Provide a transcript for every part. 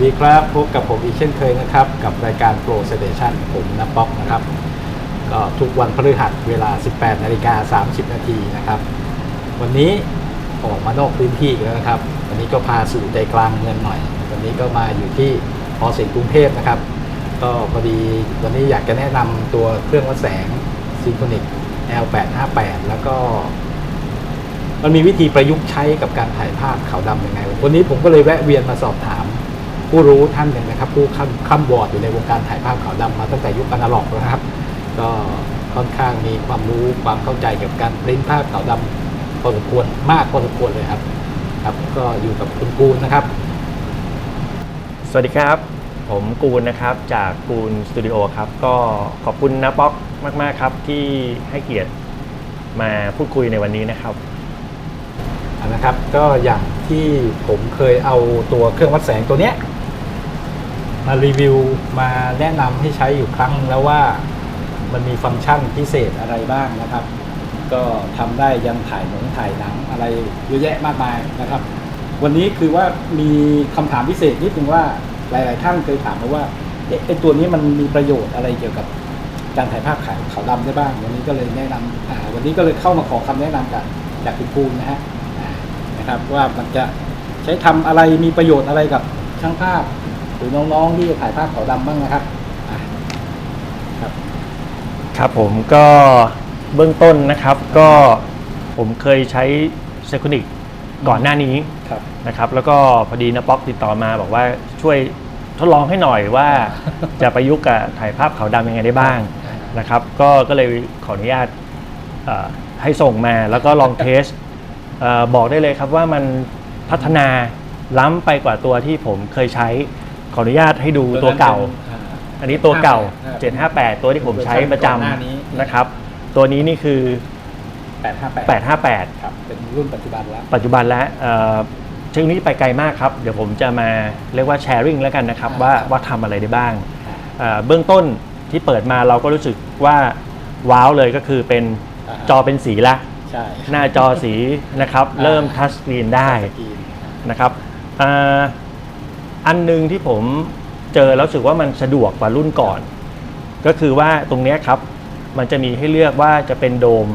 วัสดีครับ พบกับผมอีกเช่นเคยนะครับ กับรายการ Pro Station ผมนะป๊อกนะครับ ก็ทุกวันพฤหัสเวลา 18นาฬิกา30 นาทีนะครับ วันนี้ออกมานอกพื้นที่แล้วนะครับ วันนี้ก็พาสู่ใจกลางเมืองหน่อย วันนี้ก็มาอยู่ที่พอสิงกรุงเทพนะครับ ก็พอดีวันนี้อยากจะแนะนำตัวเครื่องวัดแสง Symphonic L858 แล้วก็มันมีวิธีประยุกต์ใช้กับการถ่ายภาพขาวดำยังไง วันนี้ผมก็เลยแวะเวียนมาสอบถาม ผู้รู้ท่านหนึ่งนะครับผู้ข้ามข้ามวอร์ดอยู่ในวงการถ่ายภาพขาวดำมาตั้งแต่ยุคอนาล็อกแล้วนะครับ ก็ค่อนข้างมีความรู้ความเข้าใจเกี่ยวกับการปริ้นภาพขาวดำพอสมควรมากพอสมควรเลยครับครับ ก็อยู่กับคุณกูลนะครับ สวัสดีครับ ผมกูลนะครับจากกูลสตูดิโอครับก็ขอบคุณนะป๊อกมาก ๆ ครับที่ให้เกียรติมาพูดคุยในวันนี้นะครับนะครับก็อย่างที่ผมเคยเอาตัวเครื่องวัดแสงตัวเนี้ย มารีวิวมาแนะนำให้ใช้อยู่ครั้งแล้วว่ามันมีฟังก์ชันพิเศษอะไรบ้างนะครับ ก็ทำได้ยันถ่ายหนังถ่ายหนังอะไรเยอะแยะมากมายนะครับ วันนี้คือว่ามีคำถามพิเศษนิดนึงว่าหลาย ๆ ท่านเคยถามมาว่าเอ๊ะตัวนี้มันมีประโยชน์อะไรเกี่ยวกับการถ่ายภาพขาวขาวดำได้บ้าง วันนี้ก็เลยแนะนำวันนี้ก็เลยเข้ามาขอคำแนะนำจากจากคุณภูมินะฮะนะครับว่ามันจะใช้ทำอะไรมีประโยชน์อะไรกับช่างภาพ หรือน้องๆที่จะถ่ายภาพขาวดำบ้างนะครับอ่าครับ ครับผมก็เบื้องต้นนะครับก็ผมเคยใช้เซคูนิกก่อนหน้านี้ครับ นะครับแล้วก็พอดีนะป๊อกติดต่อมาบอกว่าช่วยทดลองให้หน่อยว่า จะประยุกต์กับถ่ายภาพขาวดำยังไงได้บ้างนะครับ ก็ก็เลยขออนุญาตเอ่อให้ส่งมาแล้วก็ลองเทสเออบอกได้เลยครับว่ามันพัฒนาล้ำไปกว่าตัวที่ผมเคยใช้ข ออนุญาตให้ดูตัวเก่าอ่าอันนี้ตัวเก่า58 758 ตัวที่ผมใช้ประจก่อนหน้านี้ำนะครับ ตัวนี้นี่คือ 858 858ครับเป็นรุ่นปัจจุบันแล้ว ปัจจุบันแล้วเอ่อเทคโนโลยีไปไกลมากครับ เดี๋ยวผมจะมาเรียกว่าแชร์ริ่งแล้วกันนะครับอ่าว่าครับว่าทำอะไรได้บ้างอ่าเอ่อเบื้องต้นที่เปิดมาเราก็รู้สึกว่าว้าวเลยก็คือเป็นอ่าฮะจอเป็นสีละใช่หน้าจอสีนะครับอ่าเริ่มทัชสกรีนได้สกรีนนะครับ อ่าอันหนึงที่ผมเจอแล้วรู้สึกว่ามันสะดวกกว่ารุ่นก่อน ก็คือว่าตรงเนี้ยครับ มันจะมีให้เลือกว่าจะเป็นโดม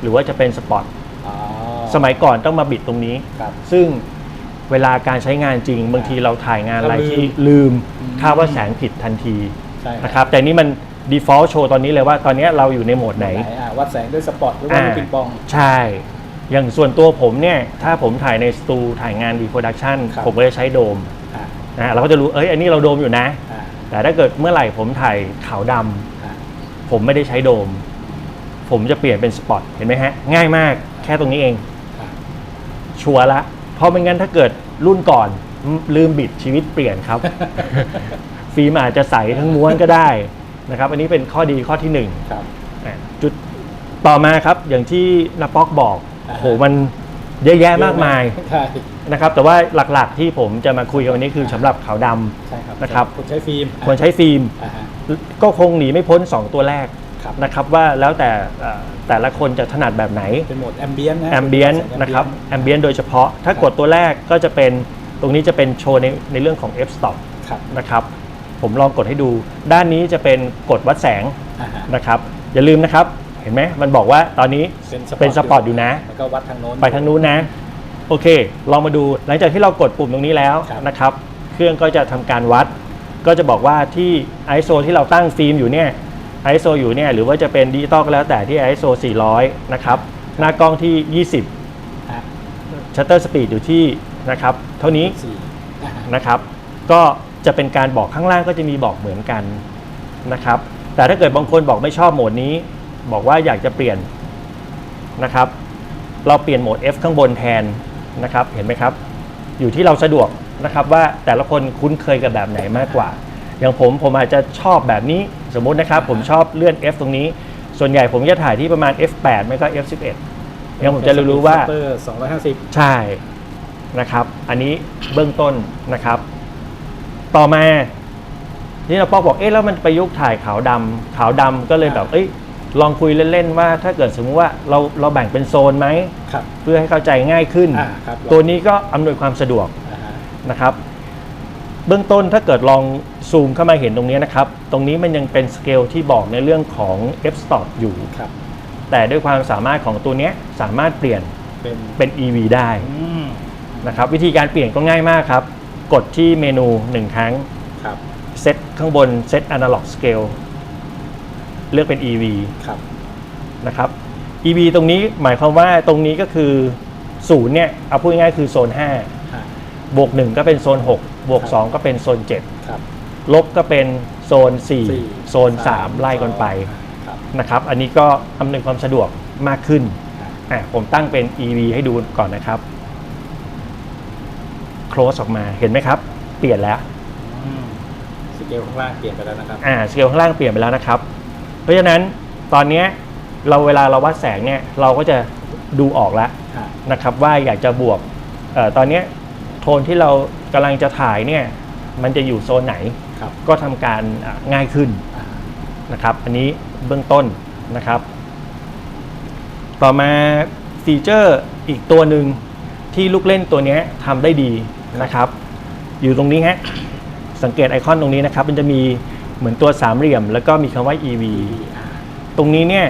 หรือว่าจะเป็นสปอตอ๋อสมัยก่อนต้องมาบิดตรงนี้ ครับ ซึ่งเวลาการใช้งานจริง บางทีเราถ่ายงานอะไรเราลืมที่ลืมอืม ค่าว่าแสงผิดทันทีใช่นะครับ แต่นี่มัน default โชว์ตอนนี้เลยว่าตอนนี้เราอยู่ในโหมดไหนอ่าวัดแสงด้วยสปอตหรือว่าลูกปิงปอง ใช่ อย่างส่วนตัวผมเนี่ย ถ้าผมถ่ายในสตูถ่ายงาน reproduction ครับ ผมก็จะใช้โดม อ่า นะฮะเราก็จะรู้เอ้ยอันนี้เราโดมอยู่นะ อ่าแต่ถ้าเกิดเมื่อไหร่ผมถ่ายขาวดำอ่าผมไม่ได้ใช้โดม ผมจะเปลี่ยนเป็นสปอตเห็นไหมฮะ ง่ายมากแค่ตรงนี้เอง อ่าชัวร์ละ เพราะไม่งั้นถ้าเกิดรุ่นก่อนลืมบิดชีวิตเปลี่ยนครับ ฟิล์มอาจจะใสทั้งม้วนก็ได้นะครับ อันนี้เป็นข้อดีข้อที่หนึ่งครับ อะจุดต่อมาครับอย่างที่นาป๊อกบอกอ่าฮะ โหมัน เยอะแยะมากมายใช่นะครับแต่ว่าหลักๆที่ผมจะมาคุยกันวันนี้คือสำหรับขาวดำใช่ครับนะครับคนใช้ฟิล์มควรใช้ฟิล์ม อ่าฮะ ก็คงหนีไม่พ้น 2 ตัวแรกครับ นะครับว่าแล้วแต่เอ่อแต่ละคนจะถนัดแบบไหนเป็นโหมดแอมเบียนนะแอมเบียนนะครับแอมเบียนโดยเฉพาะ ถ้ากดตัวแรกก็จะเป็นตรงนี้จะเป็นโชว์ในในเรื่องของ f stop ครับนะครับผมลองกดให้ดู ด้านนี้จะเป็นกดวัดแสงอ่าฮะนะครับอย่าลืมนะครับเห็นไหมมันบอกว่าตอนนี้เป็นสปอร์ตอยู่นะแล้วก็วัดทางโน้นไปทางนู้นนะ โอเค ลองมาดูหลังจากที่เรากดปุ่มตรงนี้แล้วครับนะครับ เครื่องก็จะทำการวัด ก็จะบอกว่าที่ ISO ที่เราตั้งฟิล์มอยู่เนี่ย ISO อยู่เนี่ยหรือว่าจะเป็นดิจิตอลก็แล้วแต่ที่ ISO 400 นะครับ หน้ากล้องที่อะ20 shutter speed อยู่ที่นะครับ เท่านี้สี่อ่าฮะนะครับ ก็จะเป็นการบอกข้างล่างก็จะมีบอกเหมือนกันนะครับ แต่ถ้าเกิดบางคนบอกไม่ชอบโหมดนี้ บอกว่าอยากจะเปลี่ยนนะครับ เราเปลี่ยนโหมด F ข้างบนแทนนะครับ เห็นไหมครับ อยู่ที่เราสะดวกนะครับว่าแต่ละคนคุ้นเคยกับแบบไหนมากกว่า อย่างผมผมอาจจะชอบแบบนี้สมมุตินะครับ ผมชอบเลื่อน F ตรงนี้ ส่วนใหญ่ผมจะถ่ายที่ประมาณ F8 ไม่ก็ F11 ยังผมจะรู้ว่าเปอร์สองร้อยห้าสิบใช่นะครับ อันนี้เบื้องต้นนะครับ ต่อมาที่เราปอกบอกเอ๊ะแล้วมันประยุกต์ถ่ายขาวดำขาวดำก็เลยแบบเอ้ย ลองคุยเล่นๆว่าถ้าเกิดสมมติว่าเราเราแบ่งเป็นโซนไหม ครับ เพื่อให้เข้าใจง่ายขึ้น อ่าครับตัวนี้ก็อำนวยความสะดวกอ่าฮะนะครับ เบื้องต้นถ้าเกิดลองซูมเข้ามาเห็นตรงนี้นะครับ ตรงนี้มันยังเป็นสเกลที่บอกในเรื่องของ f stop อยู่ ครับ แต่ด้วยความสามารถของตัวเนี้ยสามารถเปลี่ยนเป็นเป็น EV ได้อืมนะครับ วิธีการเปลี่ยนก็ง่ายมากครับ กดที่เมนู 1 ครั้ง ครับ เซตข้างบนเซต Analog Scale เลือกเป็น EV ครับ นะครับ EV ตรงนี้หมายความว่าตรงนี้ก็คือศูนย์เนี่ยเอาพูดง่ายๆคือโซนฮะ5บวก 1 ก็เป็นโซน 6 บวกครับ2ก็เป็นโซน ครับ 7 ลบก็เป็นโซน สี่4 โซน 3 ไล่กันไปครับ นะครับ อันนี้ก็อำนวยความสะดวกมากขึ้นครับ อะผมตั้งเป็น EV ให้ดูก่อนนะครับ close ออกมาเห็นไหมครับ เปลี่ยนแล้ว อืมสเกลข้างล่างเปลี่ยนไปแล้วนะครับ อ่าสเกลข้างล่างเปลี่ยนไปแล้วนะครับเพ ราะฉะนั้นตอนเนี้ยเราเวลาเราวัดแสงเนี่ยเราก็จะดูออกแล้วฮะนะครับว่าอยากจะบวกเออตอนเนี้ยโทนที่เรากำลังจะถ่ายเนี่ยมันจะอยู่โซนไหนครับก็ทำการอะง่ายขึ้น อ่านะครับอันนี้เบื้องต้นนะครับ ต่อมาฟีเจอร์อีกตัวหนึ่งที่ลูกเล่นตัวเนี้ยทำได้ดีนะครับ อยู่ตรงนี้ฮะสังเกตไอคอนตรงนี้นะครับ มันจะมี เหมือนตัวสามเหลี่ยม แล้วก็มีคำว่า EV อ่าตรงนี้เนี่ย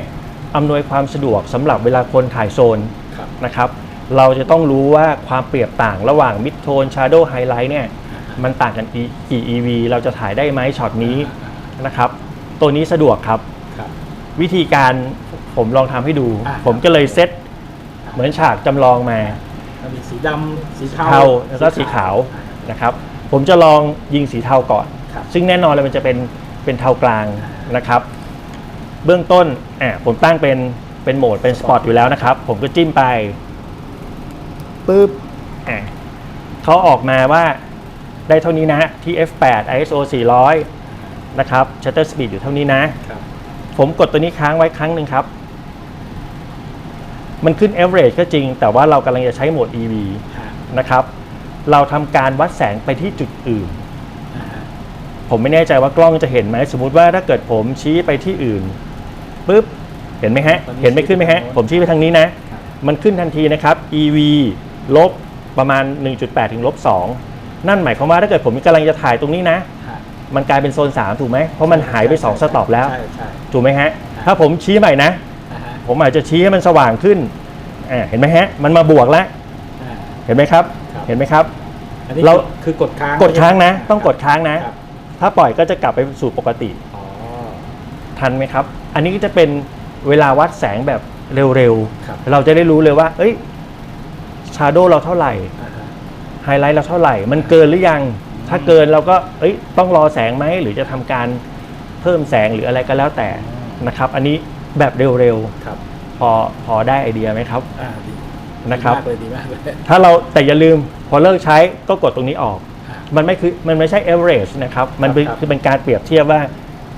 อำนวยความสะดวกสำหรับเวลาคนถ่ายโซนครับนะครับ เราจะต้องรู้ว่าความเปรียบต่างระหว่าง Mid Tone Shadow Highlight เนี่ยมันต่างกันกี่กี่ EV เราจะถ่ายได้ไหมช็อตนี้นะครับ ตัวนี้สะดวกครับ ครับ วิธีการผมลองทำให้ดู อ่า ผมก็เลยเซตเหมือนฉากจำลองมามันมีสีดำสีเทาเทาแล้วก็สีขาวนะครับ ผมจะลองยิงสีเทาก่อน ครับ ซึ่งแน่นอนเลยมันจะเป็นเป็นเทากลางนะครับ เบื้องต้นอะผมตั้งเป็นเป็นโหมดเป็นสปอตอยู่แล้วนะครับ ผมก็จิ้มไปปุ๊บอะเขาออกมาว่าได้เท่านี้นะ ที่ f8 ISO 400 นะครับ shutter speed อยู่เท่านี้นะครับผมกดตัวนี้ค้างไว้ครั้งหนึ่งครับ มันขึ้น average ก็จริง แต่ว่าเรากำลังจะใช้โหมด EV ฮะนะครับ เราทำการวัดแสงไปที่จุดอื่นอ่าฮะ ผมไม่แน่ใจว่ากล้องจะเห็นไหมสมมุติว่าถ้าเกิดผมชี้ไปที่อื่นปุ๊บเห็นไหมฮะ เห็นไม่ขึ้นไหมฮะ ผมชี้ไปทางนี้นะครับมันขึ้นทันทีนะครับ EV ลบประมาณ 1.8 ถึงลบ2นั่นหมายความว่าถ้าเกิดผมกำลังจะถ่ายตรงนี้นะฮะมันกลายเป็นโซน 3 ถูกไหม เพราะมันหายไป 2 สต็อปแล้วใช่ใช่ถูกไหมฮะครับถ้าผมชี้ใหม่นะอ่าฮะผมอาจจะชี้ให้มันสว่างขึ้นอ่าเห็นไหมฮะ มันมาบวกแล้วอ่าเห็นไหมครับครับ เห็นไหมครับอันนี้เราคือกดค้าง กดค้างนะใช่ไหมต้องกดค้างนะครับ ถ้าปล่อยก็จะกลับไปสู่ปกติ อ๋อ ทันไหมครับ อันนี้ก็จะเป็นเวลาวัดแสงแบบเร็วครับ ๆ เราจะได้รู้เลยว่า เอ้ย ชาโดว์เราเท่าไหร่ อ่าฮะไฮไลท์เราเท่าไหร่ มันเกินหรือยัง ถ้าเกินเราก็ เอ้ย ต้องรอแสงไหม หรือจะทำการเพิ่มแสงหรืออะไรก็แล้วแต่นะครับ อันนี้แบบเร็วครับๆ พอ พอได้ไอเดียไหมครับ อ่าดีนะครับ ดีมากเลยดีมากเลยถ้าเราแต่อย่าลืม พอเลิกใช้ก็กดตรงนี้ออกอ่า มันไม่คือมันไม่ใช่ average นะครับ มันเป็นครับ คือเป็นการเปรียบเทียบว่า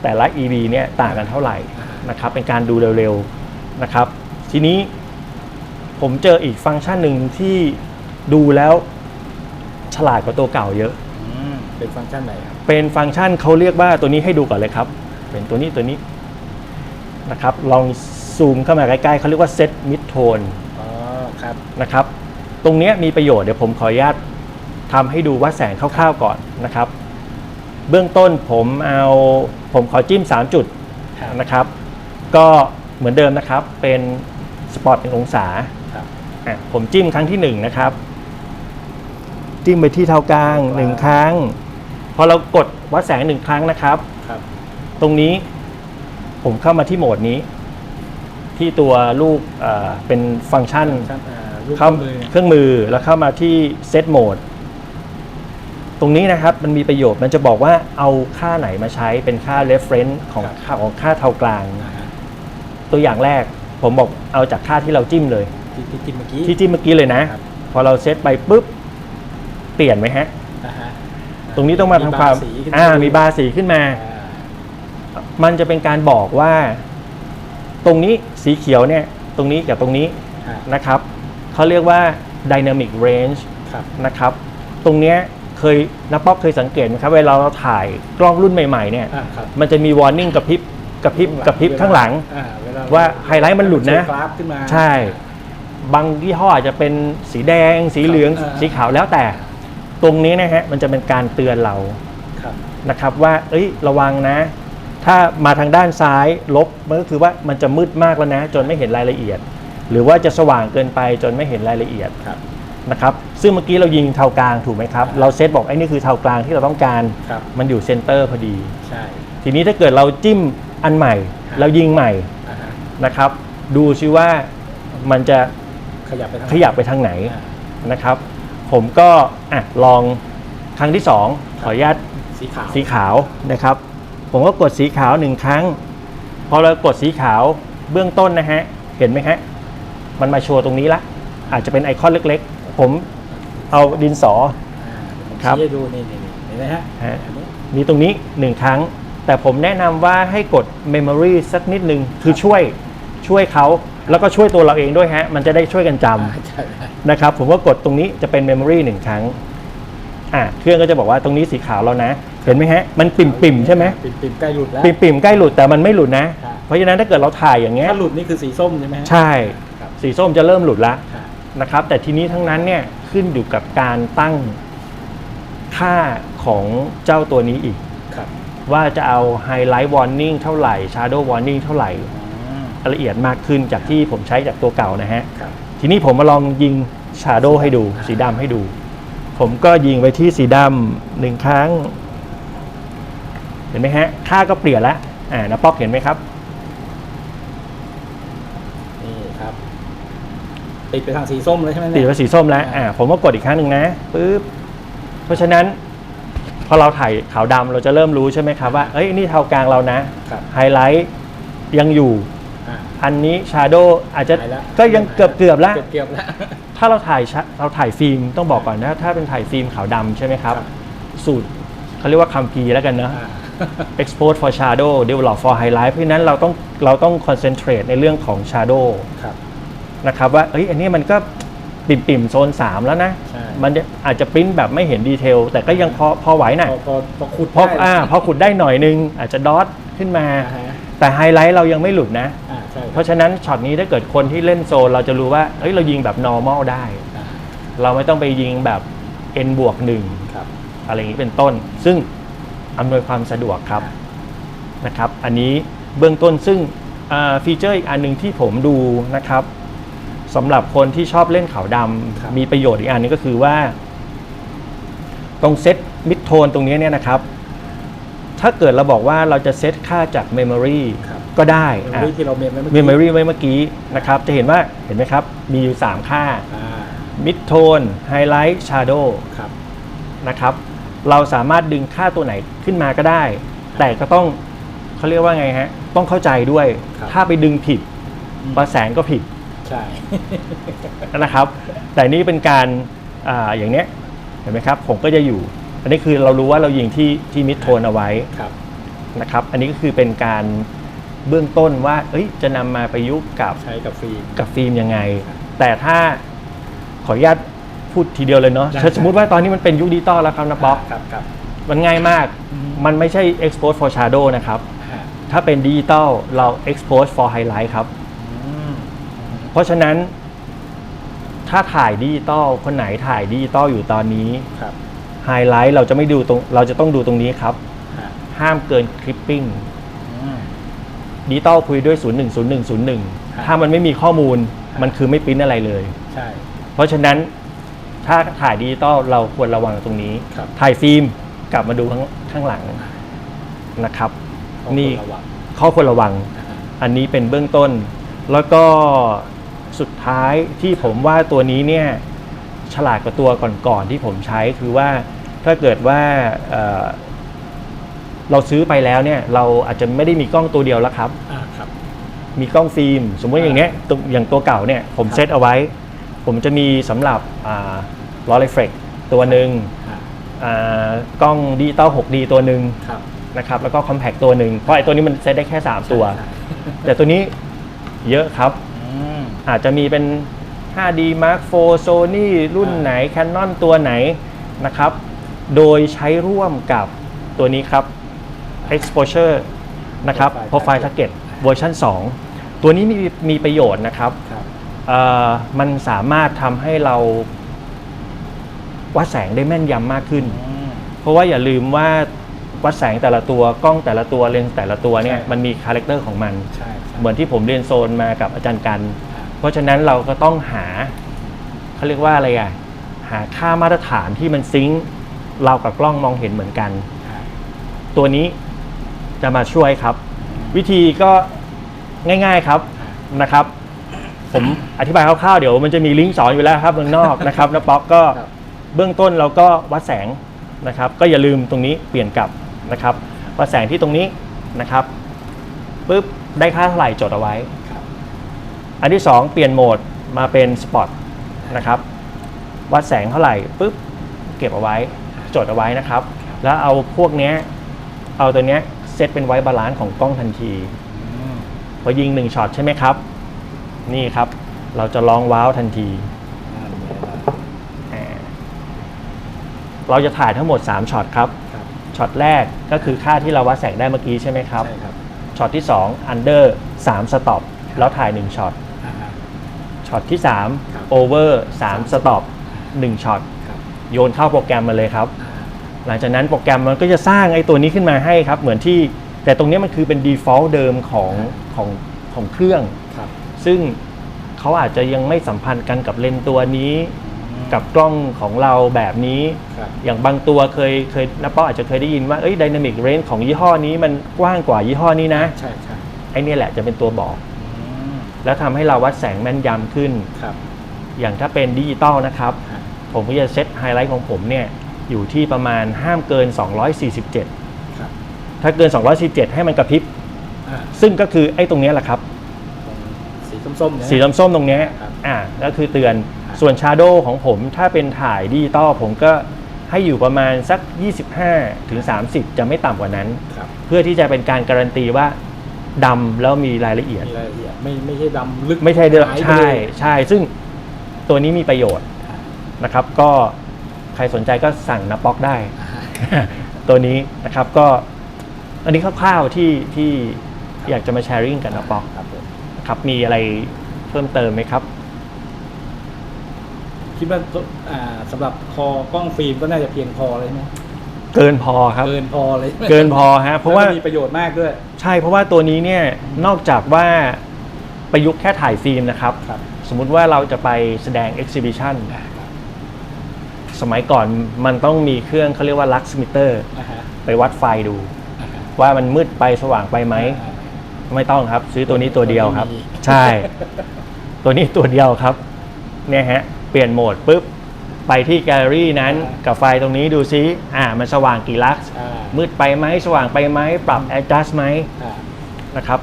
แต่ละ EV เนี่ยต่างกันเท่าไหร่อ่านนะครับ เป็นการดูเร็วๆนะครับ ทีนี้ผมเจออีกฟังก์ชันหนึ่งที่ดูแล้วฉลาดกว่าตัวเก่าเยอะ อืมเป็นฟังก์ชันไหนครับ เป็นฟังก์ชันเขาเรียกว่าตัวนี้ให้ดูก่อนเลยครับ เป็นตัวนี้ตัวนี้นะครับ ลองซูมเข้ามาใกล้ๆเขาเรียกว่า set mid tone อ๋อ ครับ นะครับ ตรงเนี้ยมีประโยชน์เดี๋ยวผมขออนุญาต ทำให้ดูว่าแสงคร่าวๆก่อนนะครับ เบื้องต้นผมเอาผมขอจิ้ม 3 จุดครับนะครับ ก็เหมือนเดิมนะครับเป็นสปอตหนึ่งองศาครับอะผมจิ้มครั้งที่ 1 นะครับ จิ้มไปที่เท้ากลาง 1 ครั้ง พอเรากดวัดแสงหนึ่งครั้งนะครับครับตรงนี้ผมเข้ามาที่โหมดนี้ ที่ตัวลูกเอ่อเป็นฟังก์ชันฟังก์ชันอ่ารูปเข้ามือเครื่องมือแล้วเข้ามาที่เซตโหมด ตรงนี้นะครับมันมีประโยชน์มันจะบอกว่าเอาค่าไหนมาใช้เป็นค่า reference ของค่าของค่าเท่ากลางอ่าฮะตัวอย่างแรกผมบอกเอาจากค่าที่เราจิ้มเลย ที่ที่จิ้มเมื่อกี้ ที่จิ้มเมื่อกี้เลยนะ ครับ พอเราเซตไปปุ๊บ เปลี่ยนไหมฮะ อ่าฮะตรงนี้ต้องมาทำความสีขึ้นอ่ามีบาร์สีขึ้นมา อ่ามันจะเป็นการบอกว่า ตรงนี้สีเขียวเนี่ยตรงนี้กับตรงนี้อ่านะครับเขาเรียกว่า dynamic range ครับนะครับ ตรงเนี้ย เคยนักป๊อกเคยสังเกตไหมครับเวลาเราถ่ายกล้องรุ่นใหม่ๆเนี่ยอ่าครับมันจะมี warning กระพริบกระพริบกระพริบข้างหลัง อ่เลว่าไฮไลท์มันหลุดนะโชว์กราฟขึ้นมา ใช่ บางยี่ห้ออาจจะเป็นสีแดง สีเหลืองครับสีขาวแล้วแต่ ตรงนี้นะฮะมันจะเป็นการเตือนเราครับ นะครับว่า เอ้ยระวังนะ ถ้ามาทางด้านซ้ายลบมันก็คือว่ามันจะมืดมากแล้วนะ จนไม่เห็นรายละเอียด หรือว่าจะสว่างเกินไปจนไม่เห็นรายละเอียด ครับ นะครับซึ่งเมื่อกี้เรายิงเทากลางถูกไหมครับ เราเซตบอกไอ้นี่คือเทากลางที่เราต้องการ ครับ มันอยู่เซนเตอร์พอดี ใช่ทีนี้ถ้าเกิดเราจิ้มอันใหม่ครับเรายิงใหม่อ่าฮะนะครับ ดูซิว่ามันจะขยับไปทางขยับไปทางไหนอ่านะครับ ผมก็อะลองครั้งที่ 2 ขออนุญาต สีขาวสีขาวนะครับ ผมก็กดสีขาวหนึ่งครั้ง พอเรากดสีขาวเบื้องต้นนะฮะ เห็นไหมฮะ มันมาโชว์ตรงนี้ละ อาจจะเป็นไอคอนเล็กๆ ผมเอาดินสออ่าผมครับชี้ให้ดูนี่นี่นี่เห็นไหมฮะฮะอันนี้มีตรงนี้หนึ่งครั้ง แต่ผมแนะนำว่าให้กด Memory สักนิดนึง คือช่วยช่วยเขาแล้วก็ช่วยตัวเราเองด้วยฮะ มันจะได้ช่วยกันจำอ่าใช่ใช่นะครับผมก็กดตรงนี้จะเป็น Memory หนึ่งครั้งอะเครื่องก็จะบอกว่าตรงนี้สีขาวแล้วนะ เห็นไหมฮะ มันปิ่มปิ่มๆใช่ไหมปิ่มปิ่มใกล้หลุดแล้ว ปิ่มปิ่มๆใกล้หลุดแต่มันไม่หลุดนะ ครับ เพราะฉะนั้นถ้าเกิดเราถ่ายอย่างเงี้ยถ้าหลุดนี่คือสีส้มใช่ไหมฮะ ใช่ ครับ สีส้มจะเริ่มหลุดละครับ นะครับแต่ทีนี้ทั้งนั้นเนี่ยขึ้นอยู่กับการตั้งค่าของเจ้าตัวนี้อีก ครับว่าจะเอา Highlight Warning เท่าไหร่ Shadow Warning เท่าไหร่อืมละเอียดมากขึ้นจากที่ผมใช้จากตัวเก่านะฮะ ครับ ทีนี้ผมมาลองยิง Shadow ให้ดูอ่าสีดำให้ดู ผมก็ยิงไปที่สีดำหนึ่งครั้ง เห็นไหมฮะ ค่าก็เปลี่ยนละอ่านะป๊อกเห็นไหมครับ นี่ครับ ติดไปทางสีส้มเลยใช่ไหมติดเนี่ย ไปสีส้มแล้ว อ่า ผมก็กดอีกครั้งหนึ่งนะปึ๊บ เพราะฉะนั้น พอเราถ่ายขาวดำเราจะเริ่มรู้ใช่ไหมครับว่า เอ้ย นี่เทากลางเรานะ ครับ ไฮไลท์ยังอยู่ อ่า อันนี้ชาโดอาจจะหายแล้วก็ยังเกือบเกือบๆแล้ว เกือบเกือบแล้ว ถ้าเราถ่ายชะเราถ่ายฟิล์มต้องบอกก่อนนะถ้าเป็นถ่ายฟิล์มขาวดำใช่ไหมครับ ครับ สูตรเขาเรียกว่าคัมภีร์แล้วกันเนอะอ่า export for shadow develop for highlight เพราะฉะนั้นเราต้องเราต้อง concentrate ในเรื่องของ shadow ครับ นะครับว่าเอ้ยอันนี้มันก็ปิ่มปิ่มๆโซน 3 แล้วนะ ใช่ มันจะอาจจะปริ้นแบบไม่เห็นดีเทล แต่ก็ยังพอพอไหวหน่อยพอพอพอขุดพอได้อ่าพอขุดได้หน่อยนึง อาจจะดอทขึ้นมา อ่าฮะแต่ไฮไลท์เรายังไม่หลุดนะ อ่าใช่เพราะฉะนั้นช็อตนี้ถ้าเกิดคนที่เล่นโซน เราจะรู้ว่าเอ้ยเรายิงแบบ normal ได้ อ่าเราไม่ต้องไปยิงแบบ n บวกหนึ่ง ครับ อะไรอย่างนี้เป็นต้น ซึ่งอำนวยความสะดวกครับนะครับ อันนี้เบื้องต้นซึ่งอ่าฟีเจอร์อีกอันหนึ่งที่ผมดูนะครับ สำหรับคนที่ชอบเล่นขาวดำมีประโยชน์อีกอันหนึงก็คือว่า ตรงเซตมิดโทนตรงนี้เนี่ยนะครับ ถ้าเกิดเราบอกว่าเราจะเซตค่าจาก Memory ครับก็ได้เมมโมอะรี่ที่เราเมมไว้เมื่อกี้ Memory ไว้เมื่อกี้นะครับ จะเห็นว่าเห็นไหมครับ มีอยู่ 3 ค่าอ่า Mid Tone Highlight Shadow ครับนะครับ เราสามารถดึงค่าตัวไหนขึ้นมาก็ได้ แต่ก็ต้องเขาเรียกว่าไงฮะ ต้องเข้าใจด้วยครับถ้าไปดึงผิดอืมประแสงก็ผิด ใช่ นะครับ แต่นี่เป็นการอาอย่างเนี้ยเห็นไหมครับ ผมก็จะอยู่ อันนี้คือเรารู้ว่าเรายิงที่ที่มิดโทนเอาไว้ครับ นะครับ อันนี้ก็คือเป็นการเบื้องต้นว่า เอ้ย จะนำมาประยุกต์กับ ใช้กับฟิล์มกับฟิล์มยังไง แต่ถ้าขออนุญาตพูดทีเดียวเลยเนาะได้ถ้าสมมติว่าตอนนี้มันเป็นยุคดิจิตอลแล้วครับนะป๊อกครับครับ มันง่ายมาก อืม มันไม่ใช่ export for shadow นะครับอ่าถ้าเป็นดิจิตอลเรา export for highlight ครับอืม เพราะฉะนั้น ถ้าถ่ายดิจิตอลคนไหนถ่ายดิจิตอลอยู่ตอนนี้ครับไฮไลท์เราจะไม่ดูตรงเราจะต้องดูตรงนี้ครับอ่าห้ามเกินคลิปปิ้งอืม ดิจิตอลคุยด้วย 010101ครับถ้ามันไม่มีข้อมูลครับมันคือไม่ปริ้นอะไรเลย ใช่ เพราะฉะนั้นถ้าถ่ายดิจิตอลเราควรระวังตรงนี้ ครับ ถ่ายฟิล์มกลับมาดูข้างข้างหลังนะครับ ต้องนี่ ระวังข้อควรระวังอ่าฮะอันนี้เป็นเบื้องต้น แล้วก็ สุดท้ายที่ผมว่าตัวนี้เนี่ยฉลาดกว่าตัวก่อนๆที่ผมใช้คือว่าถ้าเกิดว่าเอ่อเราซื้อไปแล้วเนี่ยเราอาจจะไม่ได้มีกล้องตัวเดียวแล้วครับอ่าครับมีกล้องฟิล์ม สมมติอย่างเนี้ยตัวอย่างตัวเก่าเนี่ยผมครับเซตเอาไว้ ผมจะมีสำหรับล้อเรฟเฟกตัวหนึ่งอ่าอ่ากล้องดิจิตอล 6D ตัวหนึ่งครับนะครับแล้วก็คอมแพ t ตัวหนึ่งเพราะไอ้ตัวนี้มันเซตได้แค่ 3 ตัวใช่แต่ตัวนี้เยอะครับ อืมอาจจะมีเป็น 5D Mark IV Sony รุ่นอ่าไหน Canon ตัวไหนนะครับ โดยใช้ร่วมกับตัวนี้ครับ Exposure นะครับ Profile Target เวอร์ชัน2 ตัวนี้มีมีประโยชน์นะครับครับเอ่อมันสามารถทำให้เราวัดแสงได้แม่นยำมากขึ้นอืมเพราะว่าอย่าลืมว่าวัดแสงแต่ละตัวกล้องแต่ละตัวเลนส์แต่ละตัวเนี่ยใช่มันมีคาแรคเตอร์ของมันใช่ใช่เหมือนที่ผมเรียนโซนมากับอาจารย์กันอ่า เพราะฉะนั้นเราก็ต้องหาเขาเรียกว่าอะไรอะหาค่ามาตรฐานที่มันซิงค์เรากับกล้องมองเห็นเหมือนกันอ่าตัวนี้จะมาช่วยครับ วิธีก็ง่าย ๆครับนะครับ ผมอธิบายคร่าวๆเดี๋ยวมันจะมีลิงก์สอนอยู่แล้วครับเมืองนอกนะครับแล้วป๊อกก็ครับเบื้องต้นเราก็วัดแสงนะครับ ก็อย่าลืมตรงนี้เปลี่ยนกลับนะครับวัดแสงที่ตรงนี้นะครับปุ๊บได้ค่าเท่าไหร่จดเอาไว้ครับ อันที่ 2 เปลี่ยนโหมดมาเป็นสปอตนะครับวัดแสงเท่าไหร่ปุ๊บเก็บเอาไว้จดเอาไว้นะครับ แล้วเอาพวกเนี้ยเอาตัวเนี้ยเซตเป็นไว้บาลานซ์ของกล้องทันทีอืมพอยิงหนึ่งช็อตใช่ไหมครับ นี่ครับ เราจะลองว้าวทันทีนั่นไงล่ะอ่าเราจะถ่ายทั้งหมด 3ช็อตครับครับช็อตแรกก็คือค่าที่เราวัดแสงได้เมื่อกี้ใช่ไหมครับใช่ครับช็อตที่2 under 3 stop แล้วถ่าย 1ช็อต อ่าฮะช็อตที่ครับ3 over 3 stop 1ช็อตครับโยนเข้าโปรแกรมมาเลยครับอ่าหลังจากนั้นโปรแกรมมันก็จะสร้างไอ้ตัวนี้ขึ้นมาให้ครับ เหมือนที่แต่ตรงเนี้ยมันคือเป็น default เดิมของของของเครื่องครับซึ่งเขาอาจจะยังไม่สัมพันธ์กันกับเลนส์ตัวนี้อืมกับกล้องของเราแบบนี้ครับอย่างบางตัวเคยเคยนับเป้าอาจจะเคยได้ยินว่าเอ้ย dynamic range ของยี่ห้อนี้มันกว้างกว่ายี่ห้อนี้นะ ใช่ใช่ไอ้เนี่ยแหละจะเป็นตัวบอกอืม แล้วทำให้เราวัดแสงแม่นยำขึ้นครับอย่างถ้าเป็นดิจิตอลนะครับฮะผมก็จะเซตไฮไลท์ของผมเนี่ยอยู่ที่ประมาณห้ามเกิน 247ครับถ้าเกิน 247 ให้มันกระพริบอ่าซึ่งก็คือไอ้ตรงเนี้ยแหละครับตรงสีส้มๆเนี่ยสีส้มๆตรงเนี้ยครับอ่าก็คือเตือนครับส่วนชาโดของผมถ้าเป็นถ่ายดิจิตอลผมก็ให้อยู่ประมาณสัก 25ถึง30 จะไม่ต่ำกว่านั้นครับเพื่อที่จะเป็นการการันตีว่า ดำแล้วมีรายละเอียด มีรายละเอียดไม่ไม่ใช่ดำลึกไม่ใช่เดิมหายไปใช่เลยใช่ซึ่งตัวนี้มีประโยชน์อ่านะครับ ก็ใครสนใจก็สั่งนาป๊อกได้อ่าตัวนี้นะครับก็ อันนี้คร่าวๆที่ที่อยากจะมาแชร์ริ่งกับนาป๊อกครับผมนะครับมีอะไรเพิ่มเติมไหมครับ คิดว่าอ่าสำหรับคอกล้องฟิล์มก็น่าจะเพียงพอเลยไหม เกินพอครับ เกินพอเลยเกินพอฮะเพราะว่า แล้ก็มีประโยชน์มากด้วย ใช่เพราะว่าตัวนี้เนี่ยนอกจากว่าประยุกต์แค่ถ่ายฟิล์มนะครับ ครับ สมมุติว่าเราจะไปแสดง exhibition อ่าครับสมัยก่อนมันต้องมีเครื่องเขาเรียกว่า lux meter อ่าฮะไปวัดไฟดู อ่าฮะว่ามันมืดไปสว่างไปไหม อ่า ไม่ต้องครับ ซื้อตัวนี้ตัวเดียวครับ ตัวนี้มี ใช่ ตัวนี้ตัวเดียวครับ เนี่ยฮะ เปลี่ยนโหมดปุ๊บ ไปที่แกลเลอรี่นั้นกับไฟตรงนี้ดูซิอ่ามันสว่างกี่ลักซ์อ่ามืดไปไหมสว่างไปไหมปรับ adjust ไหมอ่านะครับ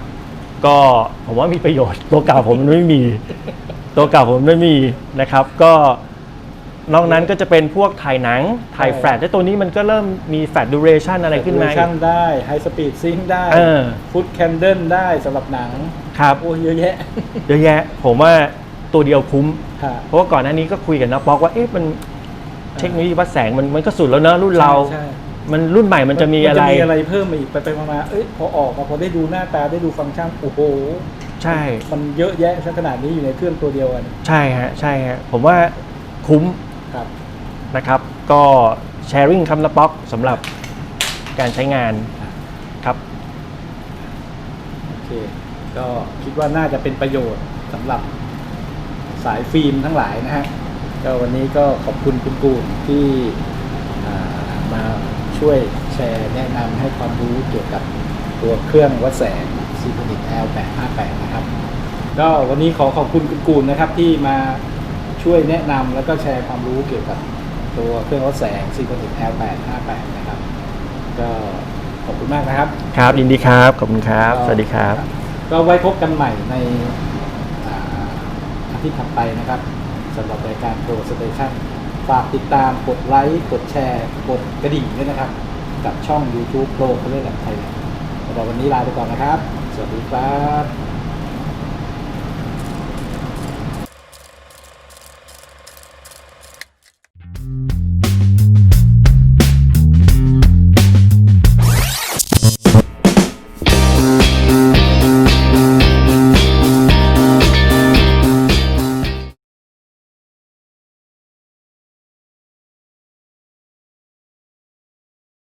ก็ผมว่ามีประโยชน์ ตัวเก่าผมมันไม่มี ตัวเก่าผมไม่มีนะครับ ก็นอกนั้นก็จะเป็นพวกถ่ายหนัง ถ่ายแฟลชแต่ตัวนี้มันก็เริ่มมีแฟลชดูเรชันอะไรขึ้นมาชั่นได้ไฮสปีดซิงได้เออฟุตแคนเดิลได้สำหรับหนัง ครับ โอ้เยอะแยะ เยอะแยะ ผมว่า ตัวเดียวคุ้มค่ะเพราะว่าก่อนหน้านี้ก็คุยกับนักบอกว่าเอ๊ะมันเทคโนโลยีวัดแสงมันมันก็สุดแล้วเนอะรุ่นเรา ใช่มันรุ่นใหม่มันจะมีอะไรนจะมีอะไรเพิ่มมาอีกไปไปมาๆเอ้ยพอออกมาพอได้ดูหน้าตาได้ดูฟังก์ชันโอ้โหใช่ มันเยอะแยะซะขนาดนี้อยู่ในเครื่องตัวเดียวกันใช่ฮะใช่ฮะผมว่าคุ้มครับ นะครับ ก็แชร์ริ่งคำละป๊อกสำหรับการใช้งานครับ โอเค ก็คิดว่าน่าจะเป็นประโยชน์สำหรับ สายฟิล์มทั้งหลายนะฮะก็วันนี้ก็ขอบคุณคุณกูลที่อ่ามาช่วยแชร์แนะนำให้ความรู้เกี่ยวกับตัวเครื่องวัดแสง s y n c h r o n i c L858 นะครับ ก็วันนี้ขอขอบคุณคุณกูลนะครับที่มาช่วยแนะนำแล้วก็แชร์ความรู้เกี่ยวกับตัวเครื่องวัดแสง s y n c h r o n i c L858 นะครับ ก็ขอบคุณมากนะครับ ครับยินดีครับ ขอบคุณครับ สวัสดีครับ ก็ไว้พบกันใหม่ในอ่าอา ที่ถัดไปนะครับสำหรับรายการโปรสเตชันฝากติดตามกดไลค์กดแชร์ กดกระดิ่งด้วยนะครับ กับช่อง YouTube โปรเขาเรียกแบบไทยสำหรับวันนี้ลาไปก่อนนะครับ สวัสดีครับ